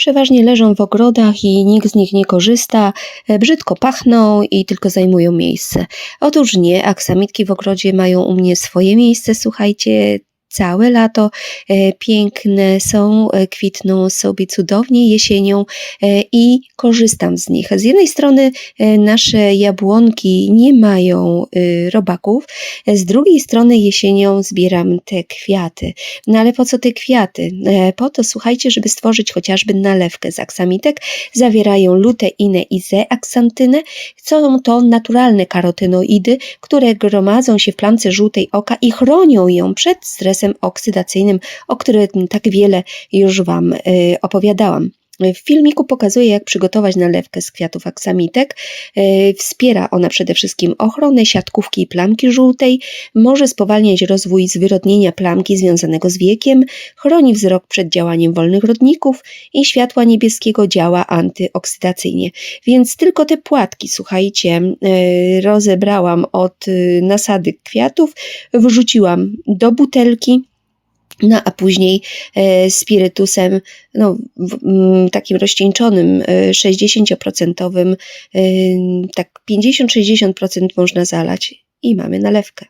Przeważnie leżą w ogrodach i nikt z nich nie korzysta, e, brzydko pachną i tylko zajmują miejsce. Otóż nie, aksamitki w ogrodzie mają u mnie swoje miejsce, słuchajcie, całe lato e, piękne są, e, kwitną sobie cudownie jesienią e, i korzystam z nich. Z jednej strony nasze jabłonki nie mają robaków, z drugiej strony jesienią zbieram te kwiaty. No ale po co te kwiaty? Po to, słuchajcie, żeby stworzyć chociażby nalewkę z aksamitek. Zawierają luteinę i zeaksantynę. Są to naturalne karotynoidy, które gromadzą się w plamce żółtej oka i chronią ją przed stresem oksydacyjnym, o którym tak wiele już Wam e, opowiadałam. W filmiku pokazuję, jak przygotować nalewkę z kwiatów aksamitek. E, Wspiera ona przede wszystkim ochronę siatkówki i plamki żółtej, może spowalniać rozwój zwyrodnienia plamki związanego z wiekiem, chroni wzrok przed działaniem wolnych rodników i światła niebieskiego działa antyoksydacyjnie. Więc tylko te płatki, słuchajcie, e, rozebrałam od e, nasady kwiatów, wrzuciłam do butelki. No a później e, spirytusem, no, mm, takim rozcieńczonym, e, 60%, e, tak 50-60% można zalać i mamy nalewkę.